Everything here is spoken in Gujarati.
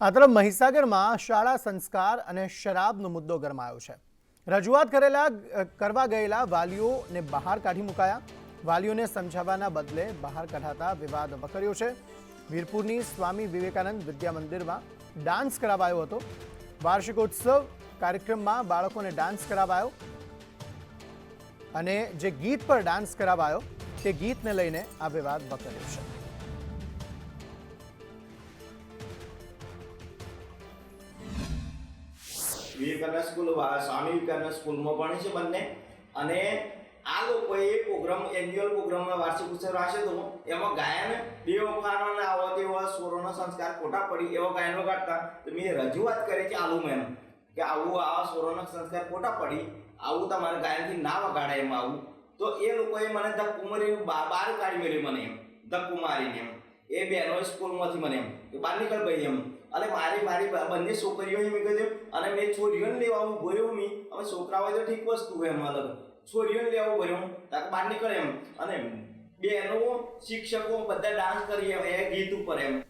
આ તરફ મહીસાગરમાં શાળા સંસ્કાર અને શરાબનો મુદ્દો ગરમાયો છે. રજૂઆત કરેલા કરવા ગયેલા વાલીઓને બહાર કાઢી મુકાયા. વાલીઓને સમજાવવાના બદલે બહાર કઢાતા વિવાદ વકર્યો છે. વીરપુરની સ્વામી વિવેકાનંદ વિદ્યા મંદિરમાં ડાન્સ કરાવાયો હતો. વાર્ષિકોત્સવ કાર્યક્રમમાં બાળકોને ડાન્સ કરાવાયો અને જે ગીત પર ડાન્સ કરાવાયો, તે ગીતને લઈને આ વિવાદ વકર્યો છે. વિવેકાનંદ સ્કૂલ સ્વામી વિવેકાનંદ સ્કૂલમાં ભણે છે બંને. અને આ લોકોએ પ્રોગ્રામ, એન્યુઅલ પ્રોગ્રામમાં વાર્ષિક ઉત્સવ રાખ્યો હતો. એમાં ગાયન બે વખાનો ને આવો તેવા સ્વરોનો સંસ્કાર ખોટા પડી એવા ગાયન વગાડતા તો મેં રજૂઆત કરી કે આલુ મેમ, કે આવું આવા સ્વરોના સંસ્કાર ખોટા પડી, આવું તમારે ગાયનથી ના વગાડાય એમાં આવું. તો એ લોકોએ મને ધક્કુ મારી બહાર કાઢી મેળવી મને એમ, ધક્કુ મારીને એમ. એ બહેનો સ્કૂલમાંથી મને એમ. કે બહાર નીકળ ભાઈ એમ. અને મારી મારી બંને છોકરીઓ મેં કીધું અને મેં છોરીઓને લેવા હું ભર્યો મી. અમે છોકરા હોય તો ઠીક વસ્તુ હોય એમ અલગ. છોરીઓને લેવા ભર્યો તાકે બહાર નીકળે એમ. અને બહેનો શિક્ષકો બધા ડાન્સ કરીએ એ ગીત ઉપર એમ.